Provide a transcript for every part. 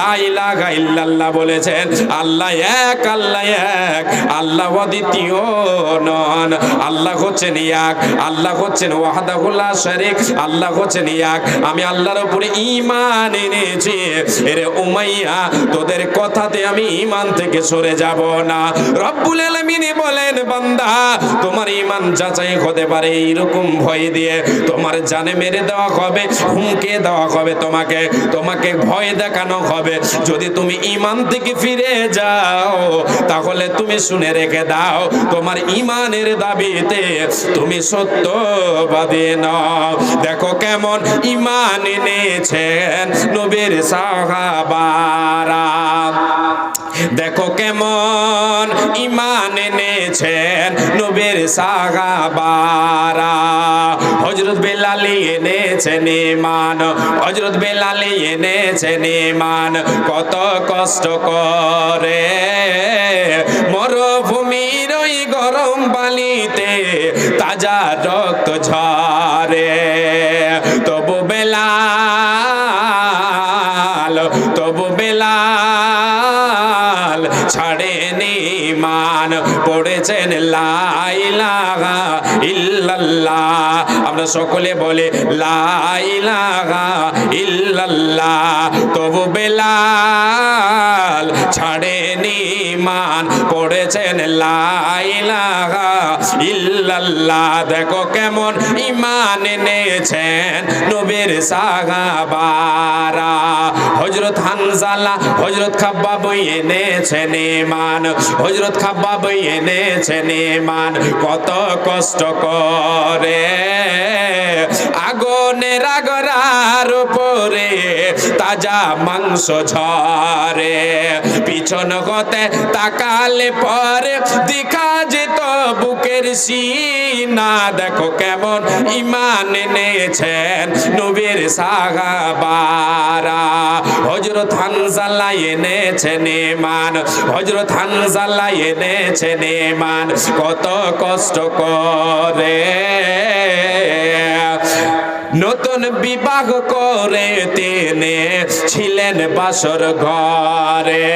লাইলাহা ইল্লাল্লাহ বলেছেন, আল্লাহ এক আল্লাহ এক, আল্লাহ অদ্বিতীয় নন। আল্লাহ হচ্ছেন এক, আল্লাহ হচ্ছেন ওয়াহদাহুল্লাহ শরীক, আল্লাহ হচ্ছেন এক। আমি আল্লাহর উপরে ঈমান এনেছি। এরে উমাইয়া, তোদের কথাতে আমি ঈমান থেকে সরে যাব না। রব্বুল আলামিন বলেন, বান্দা, তোমার ঈমান যাচাই হতে পারে এইরকম ভয় দিয়ে। তোমার জানে মেরে দেওয়া হবে, হুমকে দেওয়া হবে তোমাকে। তোমাকে ভয় দেখানো হবে। যদি তুমি ইমান থেকে ফিরে যাও, তাহলে তুমি শুনে রেখে দাও, তোমার ইমানের দাবিতে তুমি সত্যবাদী নও। দেখো কেমন ইমান এনেছেন নবীর সাহাবারা। দেখো কেমন ইমান এনেছেন নবীর সাহাবারা। হজরত বেলালি এনেছেন ইমান হজরত বেলালি এনেছেন ইমান কত কষ্ট করে। মরুভূমির ওই গরম বালিতে তাজা রক্ত ঝরে। তবু বেলাল ইল্লাল্লাহ। আমরা সকলে বলে লাইলাহা ইল্লাল্লাহ। তবু বেলাল ছাড়েনি মান। পড়েছেন ইল্লাল্লাহ। দেখো কেমন ইমান এনেছেন নবীর সাহাবারা। হজরত হানজালা হজরত খাব্বাব এনেছেন ইমান হজরত খাব্বাব এনেছেন ইমান কত কষ্ট করে। আগুনের আগরার উপরে তাজা মাংস ঝরে। পিছন হতে তাকালে পরে দেখা যেত বুকের সিনা। দেখো কেমন ইমান এনেছেন নবীর সাহাবারা। হজরত হানজালা এনেছেন ইমান হজরত হানজালা এনেছেন ইমান কত কষ্ট করে। নতুন বিবাহ করে তিনি ছিলেন বাসর ঘরে।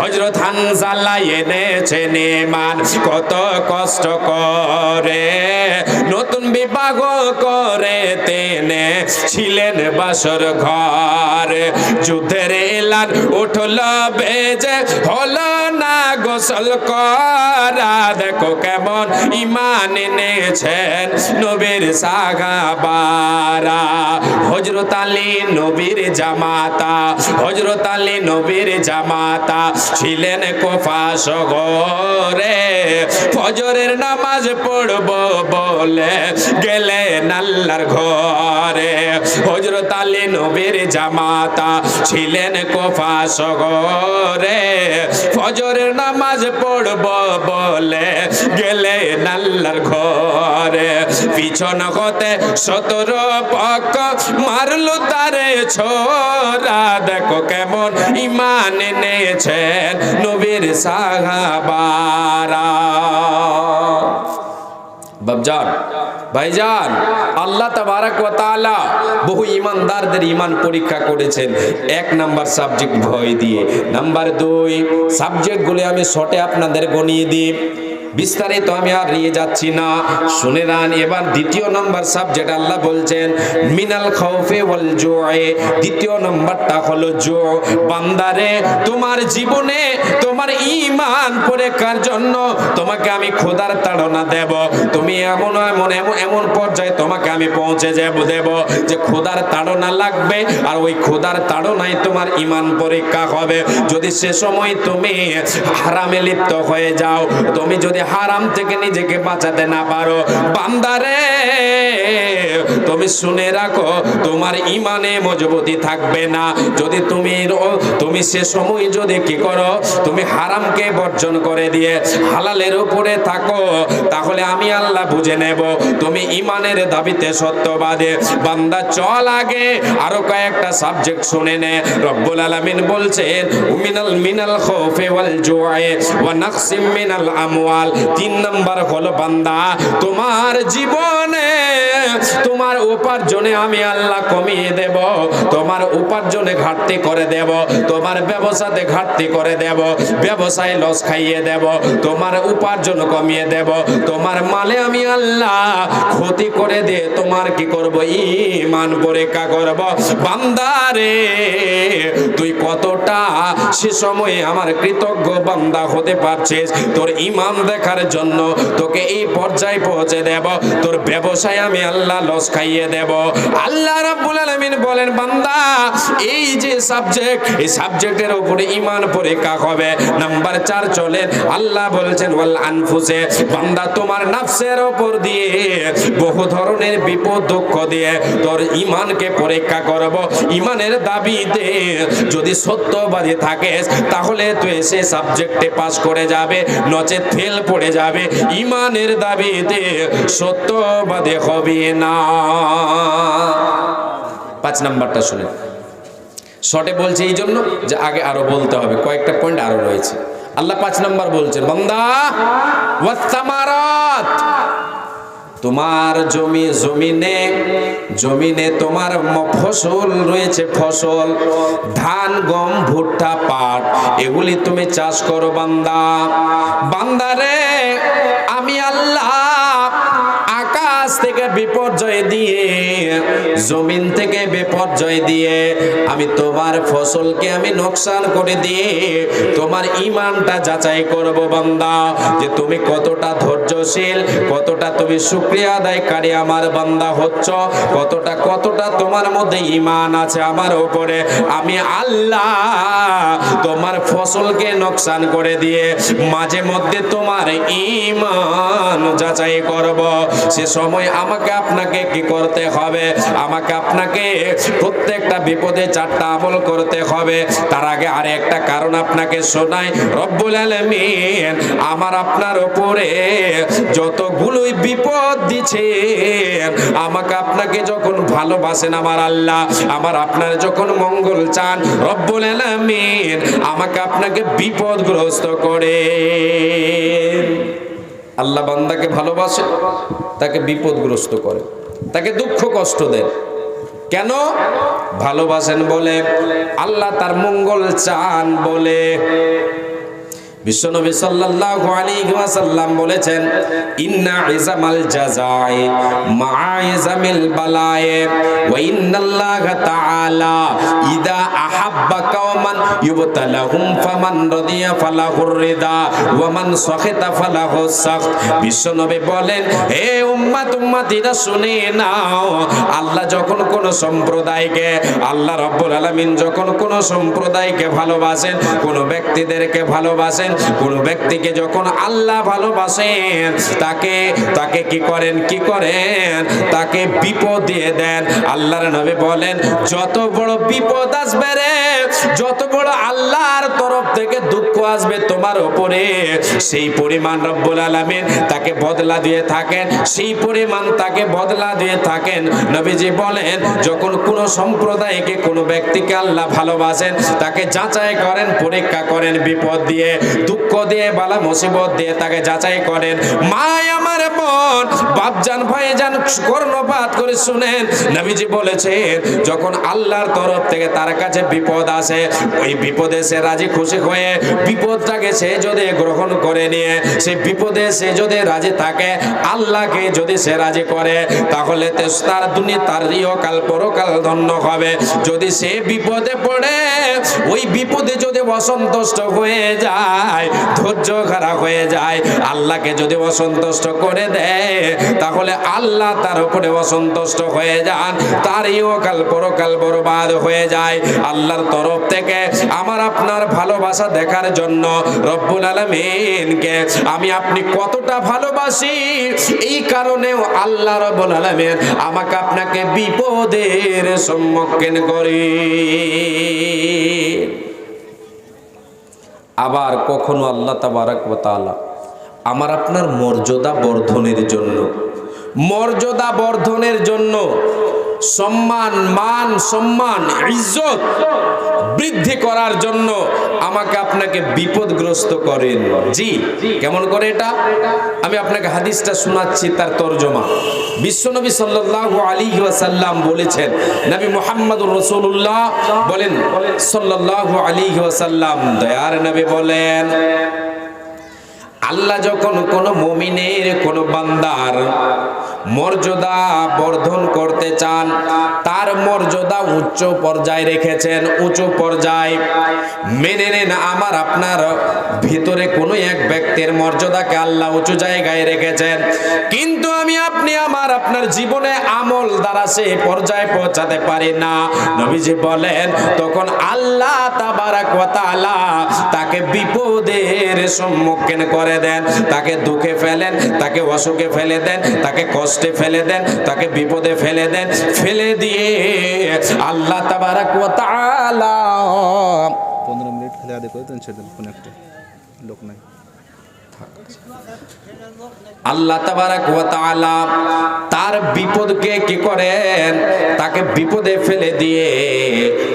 হজরত হানজালা এনেছেন ইমান কত কষ্ট করে। নতুন বিবাহ করে তিনি ছিলেন বাসর ঘরে। যুদ্ধের এলান উঠল, বেজে হলো না গোসল করা, দেখো কেমন ইমান এনেছেন নবীর সাগাবারা হজরত আলী নবীর জামাতা হজরত আলী নবীর জামাতা ছিলেন কোফা শহরে। ফজরের নামাজ পড়ব বলে গেলেন আল্লাহর ঘরে। হজরত আলী নবীর জামাতা ছিলেন কোফা শহরে। ফজরের নামাজ পড়ব বলে গেলে নাল্লার ঘরে। পিছন হতে সতর পক মারলো তারে ছোরা। দেখো কেমন ইমান এনেছেন নবীর সাহাবারা। বাবজান ভাইজান, আল্লাহ তাবারাক তাআলা বহু ইমানদারদের ইমান পরীক্ষা করেছেন। এক নাম্বার সাবজেক্ট ভয় দিয়ে। নাম্বার দুই সাবজেক্টগুলো আমি শর্টে আপনাদের গনিয়ে দিই। বিস্তারিত আমি আর নিয়ে যাচ্ছি না। শুনে রান এবার দ্বিতীয় নম্বর সাবজেক্ট আল্লাহ বলছেন, মিনাল খাউফে ওয়াল জুয়ে দ্বিতীয় নম্বরটা হলো জো বান্দারে, তোমার জীবনে তোমার ঈমান পরীক্ষার জন্য তোমাকে আমি খোদার তাড়না দেব। তুমি এমন এমন এমন এমন পর্যায়ে তোমাকে আমি পৌঁছে যাব দেব যে খোদার তাড়না লাগবে আর ওই খোদার তাড়নায় তোমার ইমান পরীক্ষা হবে। যদি সে সময় তুমি হারামে লিপ্ত হয়ে যাও, তুমি যদি হারাম থেকে নিজেকে বাঁচাতে না পারো, বান্দারে, তুমি শুনে রাখো, তোমার ইমানে মজবুতি থাকবে না। যদি তুমি তুমি সে সময় যদি কি করো, তুমি হারামকে বর্জন করে দিয়ে হালালের উপরে থাকো, তাহলে আমি আল্লাহ বুঝে নেব। তুমি ইমানের দাবিতে সত্যবাদে। বান্দা, চল আগে, আরও কয়েকটা সাবজেক্ট শুনে নে। রব্বুল আলামিন বলছেন মিনাল মিনাল খাউফি ওয়াল জুআই ওয়া নাকসিম মিনাল আমওয়াল। তিন নাম্বার হলো, বান্দা, তোমার জীবনে, তোমার উপার্জনে আমি আল্লাহ কমিয়ে দেব। তোমার উপার্জনে ঘাটতি করে দেব। তোমার ব্যবসাতে ঘাটতি করে দেব। ব্যবসায় লস খাইয়ে দেব, তোমার উপার্জন কমিয়ে দেব, তোমার মালে আমি আল্লাহ ক্ষতি করে দে, তোমার কি করব? ইমান পরীক্ষা করব। বান্দারে তুই কতটা সে সময়ে আমার কৃতজ্ঞ বান্দা হতে পারছিস? তোর ইমান দেখার জন্য তোকে এই পর্যায়ে পৌঁছে দেব, তোর ব্যবসায় আমি আল্লাহ লস খাইয়ে দেব। আল্লাহ রাব্বুল আলামিন বলেন, বান্দা, এই যে সাবজেক্ট এই সাবজেক্টের উপরে ইমান পরীক্ষা হবে। নাম্বার চার চলে। আল্লাহ বলছেন, ওয়াল আনফুসে, বান্দা তোমার নাফসের উপর দিয়ে বহু ধরনের বিপদ, দুঃখ দিয়ে তোর ইমানকে পরীক্ষা করব। ইমানের দাবিতে যদি সত্যবাদী থাকিস, তাহলে তুই সে সাবজেক্টে পাস করে যাবে নচে ফেল পড়ে যাবে। ইমানের দাবিতে সত্যবাদী হবে না। পাঁচ নাম্বারটা শুনে। শর্টে বলছে এই জন্য যে আগে আরও বলতে হবে, কয়েকটা পয়েন্ট আরও রয়েছে। আল্লাহ পাঁচ নম্বর বলছেন, বান্দা তোমার জমি জমিনে জমিনে তোমার ফসল রয়েছে, ফসল, ধান, গম, ভুট্টা, পাট, এগুলি তুমি চাষ করো বান্দা। বান্দারে আমি আল্লাহ আকাশ থেকে বিপর্যয় দিয়ে জমিন থেকে বিপর্যয় দিয়ে আমি তোমার ফসলকে আমি নোকসান করে দিয়ে তোমার ইমানটা যাচাই করব বান্দা, যে তুমি কতটা ধৈর্যশীল, কতটা তুমি শুক্রিয়া আদায়কারী আমার বান্দা হচ্ছ, কতটা কতটা তোমার মধ্যে ইমান আছে আমার উপরে। আমি আল্লাহ তোমার ফসলকে নোকসান করে দিয়ে মাঝে মধ্যে তোমার ইমান যাচাই করব। সে সময় আমাকে আপনাকে কি করতে হবে? আমাকে আপনাকে প্রত্যেকটা বিপদে চারটা আমল করতে হবে। তার আগে আর একটা কারণ আপনাকে শোনাই। রব্বুল আলামিন আমার আপনার উপরে যতগুলোই বিপদ দিচ্ছে আমাকে আপনাকে যখন ভালোবাসেন আমার আল্লাহ, আমার আপনার যখন মঙ্গল চান, রব্বুল আলামিন আমাকে আপনাকে বিপদগ্রস্ত করে। আল্লাহ বান্দাকে ভালোবাসে, তাকে বিপদগ্রস্ত করে। তাকে দুঃখ কষ্ট দেন। কেন? ভালোবাসেন বলে আল্লাহ তার মঙ্গল চান বলে। বিশ্বনবী সাল্লাল্লাহু আলাইহি ওয়াসাল্লাম বলেছেন, ইন্না ইজামাল জাযাই মা ইজামিল বালায়ে, ওয়া ইন্নাল্লাহা তাআলা, ইদা আহাব্বা কওমান ইউবতালাহুম ফামান রাদিয়া ফালাহুর রিদা, ওয়া মান সাখিতা ফালাহু সাখত। বিশ্বনবী বলেন, হে উম্মত, উম্মতিরা শুনে নাও, আল্লাহ যখন কোন সম্প্রদায়কে, আল্লাহ রাব্বুল আলামিন যখন কোন সম্প্রদায়কে ভালোবাসেন, কোন ব্যক্তিদেরকে ভালোবাসেন কোন ব্যক্তিকে যখন আল্লাহ ভালোবাসেন, তাকে তাকে কি করেন কি করেন? তাকে বিপদ দিয়ে দেন। আল্লাহর নবী বলেন, যত বড় বিপদ আসবে রে, যত বড় আল্লাহর তরফ থেকে দুঃখ আসবে তোমার উপরে, সেই পরিমাণ রব্বুল আলামিন তাকে বদলা দিয়ে থাকেন, সেই পরিমাণ তাকে বদলা দিয়ে থাকেন। নবীজি বলেন, যখন কোন সম্প্রদায়কে, কোনো ব্যক্তিকে আল্লাহ ভালোবাসেন, তাকে যাচাই করেন, পরীক্ষা করেন বিপদ দিয়ে দুঃখ দিয়ে, বালা মুসিবত দিয়ে তাকে যাচাই করেন। মা আমার বোন, বাপজান, ভাইজান, কর্ণপাত করে শুনেন। নবীজি বলেছেন, যখন আল্লাহর তরফ থেকে তার কাছে বিপদ আসে, ওই বিপদে সে রাজি খুশি হয়ে বিপদটাকে সে যদি গ্রহণ করে নিয়ে, সে বিপদে সে যদি রাজি থাকে, আল্লাহকে যদি সে রাজি করে, তাহলে তার দুনিয়া তার ইহকাল পরকাল ধন্য হবে। যদি সে বিপদে পড়ে, ওই বিপদে যদি অসন্তুষ্ট হয়ে যায় ধৈর্য খারাপ হয়ে যায়। আল্লাহকে যদি অসন্তুষ্ট করে দেয়, তাহলে আল্লাহ তার উপরে অসন্তুষ্ট হয়ে যান তার ইহকাল পরকাল বরবাদ হয়ে যায়। আল্লাহর তরফ থেকে আমার আপনার ভালোবাসা দেখার জন্য রব্বুল আলমিনকে আমি আপনি কতটা ভালোবাসি? এই কারণেও আল্লাহ রব্বুল আলমিন আমাকে আপনাকে বিপদের সম্মুখীন করি। আবার কখনো আল্লাহ তাবারাক তালা আমার আপনার মর্যাদা বর্ধনের জন্য মর্যাদা বর্ধনের জন্য সম্মান, মান, সম্মান, ইজ্জত বৃদ্ধি করার জন্য আমাকে আপনাকে বিপদগ্রস্ত করেন। জি, কেমন করে এটা? আমি আপনাকে হাদিসটা শোনাচ্ছি, তার তর্জমা। বিশ্বনবী সাল্লাল্লাহু আলাইহি ওয়াসাল্লাম বলেছেন, নবী মুহাম্মদুর রাসূলুল্লাহ বলেন, সাল্লাল্লাহু আলাইহি ওয়াসাল্লাম দয়ার নবী বলেন, আল্লাহ যখন কোন মুমিনের কোন বান্দার মর্যাদা বর্ধন করতে চান, তার মর্যাদা উচ্চ পর্যায়ে রেখেছেন উঁচু পর্যায়ে। মেনে নেন, আমার আপনার ভিতরে কোনো এক ব্যক্তির মর্যাদাকে আল্লাহ উঁচু জায়গায় রেখেছেন। কিন্তু আমি, আপনি আমার আপনার জীবনে আমল দ্বারা সে পর্যায়ে পৌঁছাতে পারি না। নবীজি বলেন, তখন আল্লাহ তাবারাক ওয়া তাআলা তাকে বিপদের সম্মুখীন করে দেন, তাকে দুঃখে ফেলেন, তাকে অসুখে ফেলে দেন, তাকে কষ্টে ফেলে দেন, তাকে বিপদে ফেলে দেন, ফেলে দিয়ে আল্লাহ তাবারাক ওয়া তাআলা পনেরো মিনিট খেলে আদে করে দেন, ছেড়ে দেন একটা লোক নাই। আল্লাহ তাআলা তার বিপদকে কি করেন? তাকে বিপদে ফেলে দিয়ে,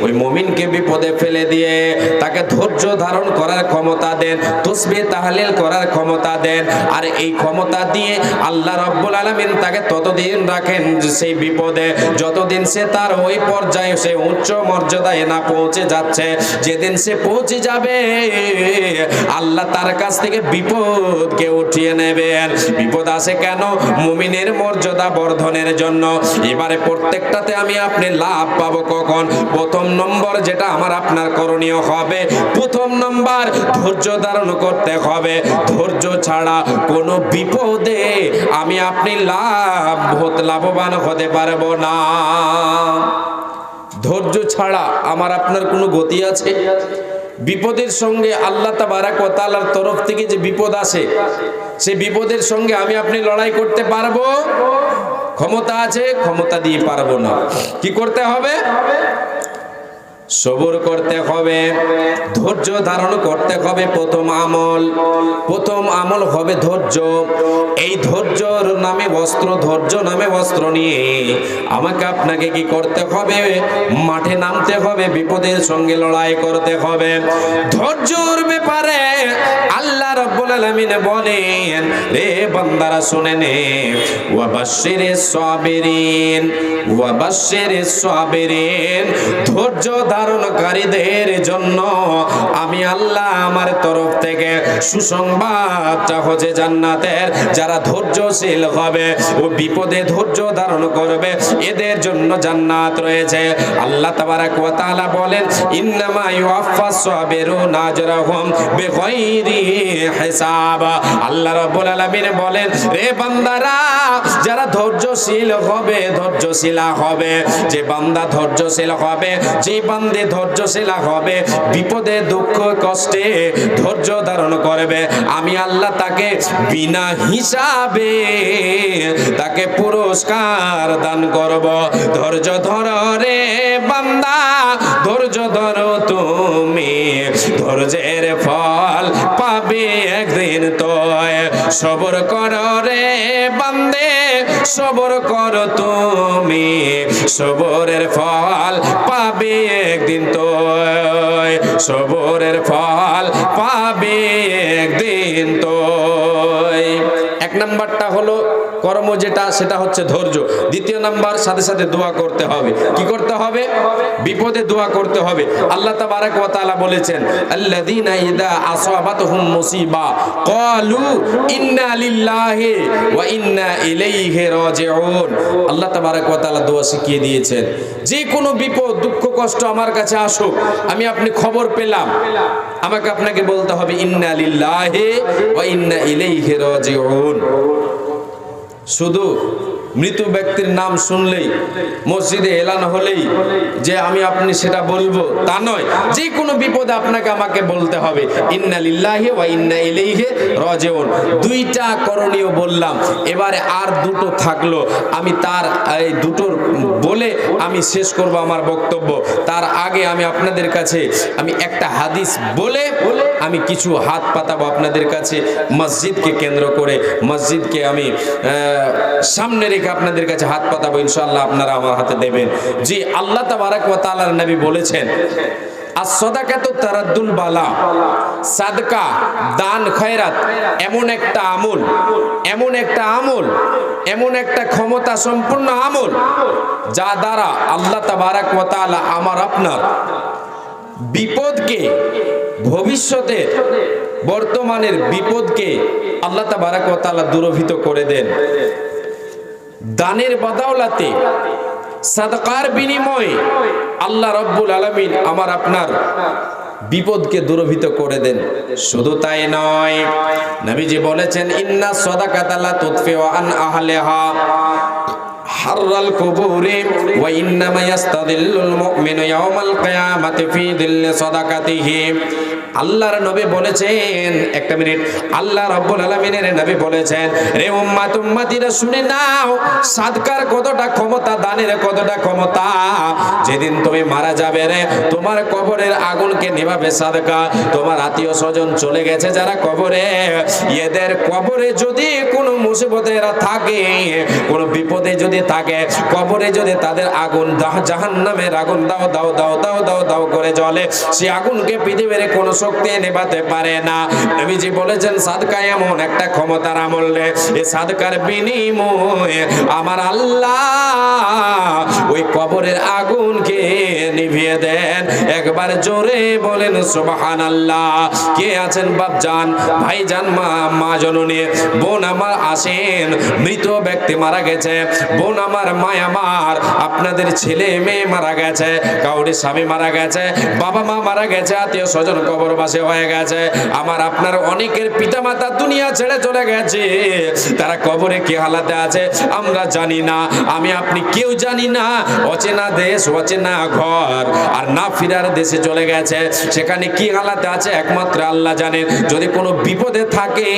ওই মুমিনকে বিপদে ফেলে দিয়ে তাকে ধৈর্য ধারণ করার ক্ষমতা দেন, তসবিহ তাহলিল করার ক্ষমতা দেন। আর এই ক্ষমতা দিয়ে আল্লাহ রাব্বুল আলামিন তাকে ততদিন রাখেন সেই বিপদে, যতদিন সে তার ওই পর্যায়ে, সে উচ্চ মর্যাদায় না পৌঁছে যাচ্ছে, যেদিন সে পৌঁছে যাবে, আল্লাহ তার কাছ থেকে বিপদকে উঠিয়ে নেবেন। বিপদ আসে কেন? মুমিনের মর্যাদা বর্ধনের জন্য। এবারে প্রত্যেকটাতে আমি আপনি লাভ পাবো কখন? প্রথম নম্বর যেটা আমার আপনার করণীয় হবে, প্রথম নম্বর ধৈর্য ধারণ করতে হবে। ধৈর্য ছাড়া কোনো বিপদে আমি আপনি লাভ লাভবান হতে পারব না। ধৈর্য ছাড়া আমার আপনার কোনো গতি আছে? বিপদের সঙ্গে আল্লাহ তাবারাক ওয়া তাআলার তরফ থেকে যে বিপদ আসে সেই বিপদের সঙ্গে আমি আপনি লড়াই করতে পারব। ক্ষমতা আছে, ক্ষমতা দিয়ে পারব না। কি করতে হবে? সবর করতে হবে, ধৈর্য ধারণ করতে হবে প্রথম আমল। প্রথম আমল হবে ধৈর্য। এই ধৈর্যর নামে বস্ত্র ধৈর্য নামে বস্ত্র নিয়ে আমাকে আপনাকে কি করতে হবে? মাঠে নামতে হবে, বিপদের সঙ্গে লড়াই করতে হবে। ধৈর্যর ব্যাপারে আল্লাহ রব্বুল আলামিন বলেন, রে বান্দারা, শুনে নে। ওয়া বাশশিরিস সাবিরিন ওয়া বাশশিরিস সাবিরিন ধৈর্য ধারণকারীদের জন্য আমি আল্লাহ আমার তরফ থেকে সুসংবাদটা হচ্ছে জান্নাতের যারা ধৈর্যশীল হবে ও বিপদে ধৈর্য ধারণ করবে, এদের জন্য জান্নাত রয়েছে। আল্লাহ তাবারাক ওয়া তাআলা বলেন, ইন্নামা ইউআফাস সাবিরুনা আজরাহুম বিগাইরি হিসাব। আল্লাহ রাব্বুল আলামিন বলেন, রে বান্দারা, যারা ধৈর্যশীল হবে, ধৈর্যশীলা হবে। যে বান্দা ধৈর্যশীল হবে, যে বান্দে ধৈর্যশীলা হবে, বিপদে দুঃখ কষ্টে ধৈর্য ধারণ করবে। আমি আল্লাহ তাকে বিনা হিসাবে তাকে পুরস্কার দান করব। ধৈর্য ধর রে বান্দা, ধৈর্য ধরো তুমি। ধৈর্যের ফল সবর কর রে বান্দে, সবর কর তুমি। সবরের ফল পাবে একদিন তো সবরের ফল পাবে একদিন তো এক নাম্বারটা হলো কর্ম যেটা, সেটা হচ্ছে ধৈর্য। দ্বিতীয় নাম্বার, সাথে সাথে দোয়া করতে হবে। কি করতে হবে? বিপদে দোয়া করতে হবে। আল্লাহ তাবারাক ওয়া তাআলা বলেছেন, আল্লাযীনা ইযা আসাবাতহুম মুসিবা, ক্বালু ইন্না লিল্লাহি ওয়া ইন্না ইলাইহি রাজিউন। আল্লাহ তাবারাক ওয়া তাআলা দোয়া শিখিয়ে দিয়েছেন, যে কোনো বিপদ, দুঃখ, কষ্ট আমার কাছে আসুক, আমি আপনি খবর পেলাম। আমাকে আপনাকে বলতে হবে, ইন্না লিল্লাহি ওয়া ইন্না ইলাইহি রাজিউন। শুধু মৃত ব্যক্তির নাম শুনলেই, মসজিদে এলান হলেই যে আমি আপনি সেটা বলব, তা নয়। যে কোনো বিপদে আপনাকে আমাকে বলতে হবে। ইন্না ওয়া ইন্না ইলাইহি রাজিউন। দুইটা করণীয় বললাম। এবারে আর দুটো থাকল। আমি তার, এই দুটোর বলে আমি শেষ করব আমার বক্তব্য। তার আগে আমি আপনাদের কাছে, আমি একটা হাদিস বলে আমি কিছু হাত পাতাবো আপনাদের কাছে, মসজিদকে কেন্দ্র করে, মসজিদকে আমি সামনে রেখে আপনাদের কাছে হাত পাতাবো, ইনশাআল্লাহ আপনারা আমার হাতে দেবেন। জি, আল্লাহ তাবারাক ওয়া তাআলার নবী বলেছেন আর সদাকাত তারাদ্দুল বালা, সাদকা, দান খয়রাত, এমন একটা আমল, এমন একটা আমল, এমন একটা ক্ষমতা সম্পূর্ণ আমল, যা দ্বারা আল্লাহ তাবারাক ওয়া আমার আপনার বিপদকে ভবিষ্যতে বর্তমানের বিপদকে আল্লাহ তাবারাক ওয়া তাআলা দূরভীত করে দেন। দানের বদাওলাতে সাদকার বিনিময়ে আল্লাহ রব্বুল আলামিন আমার আপনার বিপদকে দূরভীত করে দেন। শুধু তাই নয়, নবীজি বলেছেন, ইন্না সাদাকাতা লা তুতফিউ আন আহলিহা। হাররাল কুবুরি, ওয়া ইন্নামা ইয়াস্তাদিল্লুল মুমিনু ইয়াওমাল কিয়ামাতি ফি দিল্লি সাদাকাতিহি। আল্লাহর নবী বলেছেন, একটা মিনিট, আল্লাহ রাব্বুল আলামিনের নবী বলেছেন, রে উম্মাত, উম্মতিরা শুনে নাও, সাদকার কতটা ক্ষমতা, দানের কতটা ক্ষমতা। যেদিন তুমি মারা যাবে রে, তোমার কবরের আগুনকে নেভাবে সাদকা। তোমার আত্মীয় স্বজন চলে গেছে যারা কবরে। এদের কবরে যদি কোনো মুসিবতে এরা থাকে। কোনো বিপদে যদি থাকে, কবরে যদি তাদের আগুন জাহান নামের আগুন দাও দাও দাও দাও দাও দাও করে জ্বলে, সে আগুনকে পৃথিবীর কোনো শক্তি নেভাতে পারে না। নবীজি বলেছেন, সাদকা এমন একটা ক্ষমতার আমল এই সাদকার বিনিময়ে আমার আল্লাহ ওই কবরের আগুনকে একবার জোরে বলেন সুবহান আল্লাহ কে আছেন বাপজান, ভাইজান, মা মা জননী? বোন আমার আসেন, মৃত ব্যক্তি মারা গেছে। বোন আমার মা আমার, আপনাদের ছেলে মেয়ে মারা গেছে কাউরি স্বামী মারা গেছে, বাবা মা মারা গেছে, আত্মীয় স্বজন কবরবাসী হয়ে গেছে। আমার আপনার অনেকের পিতা পিতামাতা দুনিয়া ছেড়ে চলে গেছে। তারা কবরে কি হালাতে আছে? আমরা জানি না। আমি, আপনি কেউ জানি না। অচেনা দেশ, অচেনা ঘর। আর না ফিরার দেশে চলে গেছে, সেখানে কি হালাতে আছে একমাত্র আল্লাহ জানেন। যদি কোনো বিপদে থাকে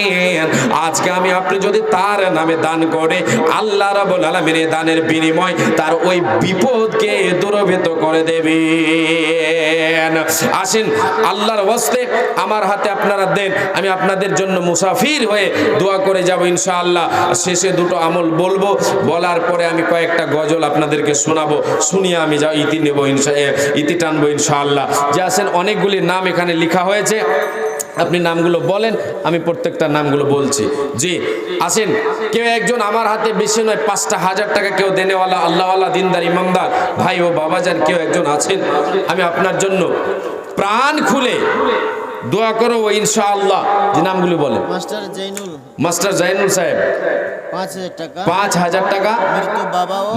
আজকে আমি আপনি যদি তার নামে দান করে, আল্লাহ রাবুল আলমিনে দানের বিনিময় তার ওই বিপদকে দূরভূত করে দেবেন। আসেন, আল্লাহর আমার হাতে আপনারা দেন, আমি আপনাদের জন্য মুসাফির হয়ে দোয়া করে যাব ইনশাআল্লাহ। শেষে দুটো আমল বলব, বলার পরে আমি কয়েকটা গজল আপনাদেরকে শোনাবো, শুনিয়ে আমি যা ইতি নেব ইনশা ইতি টানবো ইনশাআল্লাহ। যে আসেন অনেকগুলি নাম এখানে লেখা হয়েছে, আপনি নামগুলো বলেন, আমি প্রত্যেকটা নামগুলো বলছি। জি, আসেন, কেউ একজন আমার হাতে বেশি নয়, পাঁচটা হাজার টাকা কেউ দেনেওয়ালা, আল্লাহওয়ালা, দিনদার, ইমামদার, ভাই ও বাবাজান কেউ একজন আছেন, আমি আপনার জন্য প্রাণ খুলে দোয়া করো ও ইনশাআল্লাহ। যে নামগুলো বলে। মাস্টার জাইনুল। সাহেব। পাঁচ হাজার টাকা।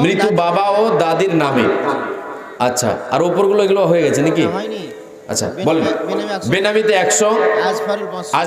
মৃত বাবা ও দাদির নামে। আচ্ছা আর ওপরগুলো এগুলো হয়ে গেছে নাকি? আচ্ছা বলেন। বেনামিতে একশো। আজ